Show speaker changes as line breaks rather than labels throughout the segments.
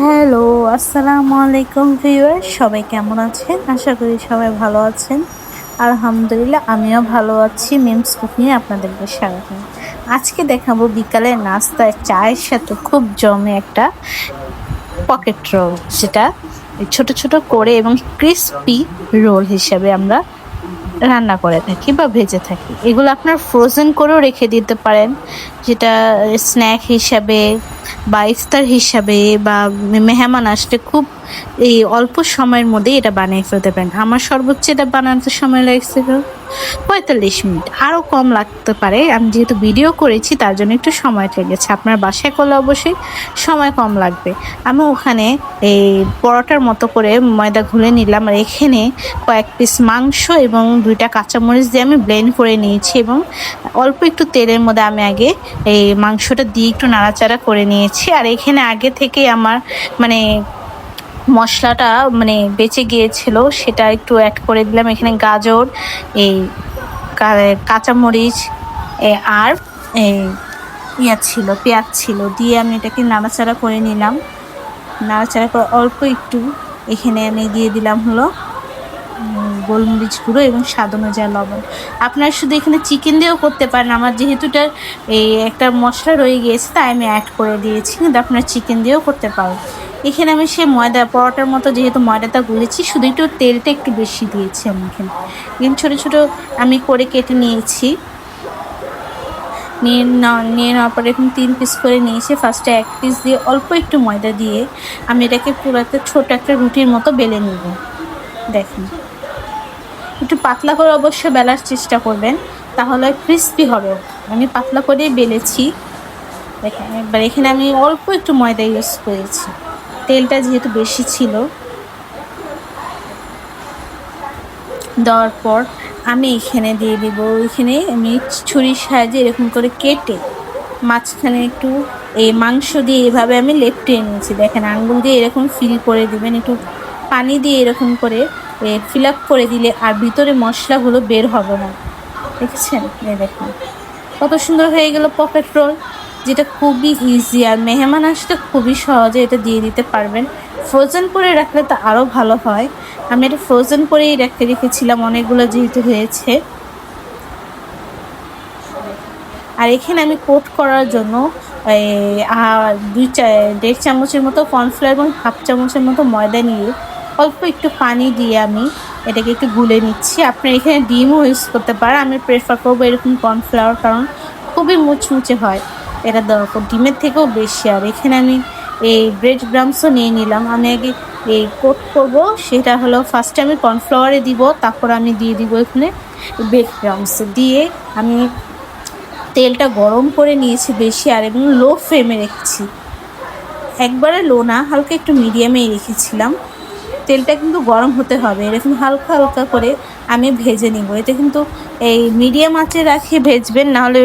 Hello আসসালামু আলাইকুম viewer সবাই কেমন আছেন? আশা করি সবাই ভালো আছেন। আলহামদুলিল্লাহ, আমিও ভালো আছি। মিমস কুকিংয়ে আপনাদেরকে স্বাগত আজকে দেখাবো বিকালের নাস্তায় চায়ের সাথে খুব জমে একটা পকেট রোল যেটা ছোট ছোট করে এবং ক্রিস্পি রোল হিসাবে আমরা রান্না করে থাকি বা ভেজে থাকি। এগুলো আপনার ফ্রোজেন করেও রেখে দিতে পারেন। যেটা স্ন্যাক হিসাবে বা ইফতার হিসাবে বা মেহমান আসলে খুব এই অল্প সময়ের মধ্যে এটা বানিয়ে ফেলতে পারেন। আমার সর্বোচ্চ এটা বানাতে সময় লাগছিল পঁয়তাল্লিশ মিনিট। আরও কম লাগতে পারে। আমি যেহেতু ভিডিও করেছি, তার জন্য একটু সময় লেগেছে। আপনার বাসায় করলে অবশ্যই সময় কম লাগবে। আমি ওখানে এই পরোটার মতো করে ময়দা ঘুলে নিলাম। আর এখানে কয়েক পিস মাংস এবং দুইটা কাঁচামরিচ দিয়ে আমি ব্লেন্ড করে নিয়েছি এবং অল্প একটু তেলের মধ্যে আমি আগে এই মাংসটা দিয়ে একটু নাড়াচাড়া করে নিয়েছি আর এখানে আগে থেকে আমার মানে মশলাটা মানে বেঁচে গিয়েছিল, সেটা একটু অ্যাড করে দিলাম। এখানে গাজর, এই কাঁচামরিচ আর এই ইয়া ছিল, পেঁয়াজ ছিল, দিয়ে আমি এটাকে নাড়াচাড়া করে নিলাম। নাড়াচাড়া করে অল্প একটু এখানে আমি দিয়ে দিলাম হলো গোলমরিচ গুঁড়ো এবং স্বাদ অনুযায়ী লবণ। আপনারা শুধু এখানে চিকেন দিয়েও করতে পারেন। আমার যেহেতু এই একটা মশলা রয়ে গিয়েছে, তাই আমি অ্যাড করে দিয়েছি। কিন্তু আপনারা চিকেন দিয়েও করতে পারেন। এখানে আমি সে ময়দা, পরোটার মতো যেহেতু ময়দাটা গুলেছি, শুধু একটু তেলটা একটু বেশি দিয়েছি আমি এখানে। এখানে ছোটো ছোটো আমি করে কেটে নিয়েছি। নিয়ে নিয়ে নেওয়ার পরে এখন তিন পিস করে নিয়েছি। ফার্স্টে এক পিস দিয়ে অল্প একটু ময়দা দিয়ে আমি এটাকে পুরো একটা ছোটো একটা রুটির মতো বেলে নেব। দেখুন। একটু পাতলা করে অবশ্যই বেলার চেষ্টা করবেন, তাহলে ক্রিস্পি হবে। আমি পাতলা করেই বেলেছি। দেখেন একবার এখানে আমি অল্প একটু ময়দা ইউজ করেছি। তেলটা যেহেতু বেশি ছিল, দেওয়ার পর আমি এখানে দিয়ে দেব, এখানে আমি ছুরির সাহায্যে এরকম করে কেটে মাঝখানে একটু এই মাংস দিয়ে এভাবে আমি লেপটে নিয়েছি দেখেন, আঙ্গুল দিয়ে এরকম ফিল করে দেবেন, একটু পানি দিয়ে এরকম করে ফিল আপ করে দিলে আর ভিতরে মশলাগুলো বের হবে না। দেখছেন? দেখুন। কত সুন্দর হয়ে গেল পকেট রোল যেটা খুবই ইজি আর মেহমান আসতে খুবই সহজে এটা দিয়ে দিতে পারবেন। ফ্রোজেন করে রাখলে তো আরও ভালো হয়। আমি এটা ফ্রোজেন করেই রেখে রেখেছিলাম, অনেকগুলো যেহেতু হয়েছে। আর এখানে আমি কোট করার জন্য দুই চা, দেড় চামচের মতো কর্নফ্লাওয়ার এবং হাফ চামচের মতো ময়দা নিয়ে অল্প একটু পানি দিয়ে আমি এটাকে একটু গুলে নিচ্ছি। আপনি এখানে ডিমও ইউজ করতে পারেন। আমি প্রেফার করব এরকম কর্নফ্লাওয়ার কারণ খুবই মুচমুচে হয়। এটা দেওয়ার পর ডিমের থেকেও বেশি। আর এখানে আমি এই ব্রেড গ্রামসও নিয়ে নিলাম। আমি আগে এই কোট করব। সেটা হলো ফার্স্টে আমি কর্নফ্লাওয়ারে দিব, তারপর আমি দিয়ে দিব এখানে ব্রেড গ্রামস দিয়ে আমি তেলটা গরম করে নিয়েছি বেশি আর এবং লো ফ্লেমে রেখেছি। একবারে লো না, হালকা একটু মিডিয়ামেই রেখেছিলাম। তেলটা কিন্তু গরম হতে হবে। এরকম হালকা হালকা করে আমি ভেজে নিব। এতে কিন্তু এই মিডিয়াম আঁচে রাখে ভেজবেন, নাহলে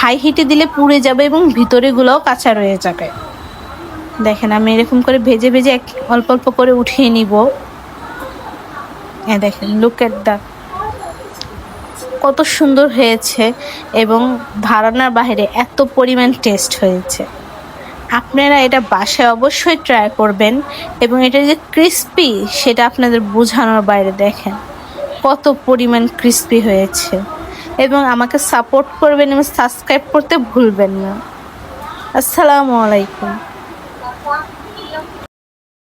হাই হিটে দিলে পুড়ে যাবে এবং ভিতরেগুলোও কাঁচা রয়ে যাবে। দেখেন, আমি এরকম করে ভেজে ভেজে এক অল্প অল্প করে উঠিয়ে নিব। হ্যাঁ দেখেন লুক এট দ্য কত সুন্দর হয়েছে এবং ধারণার বাহিরে এত পরিমাণ টেস্ট হয়েছে। আপনারা এটা বাসায় অবশ্যই ট্রাই করবেন এবং এটা যে ক্রিস্পি সেটা আপনাদের বোঝানোর বাইরে দেখেন। কত পরিমাণ ক্রিস্পি হয়েছে। এবং আমাকে সাপোর্ট করবেন এবং সাবস্ক্রাইব করতে ভুলবেন না। আসসালামু আলাইকুম।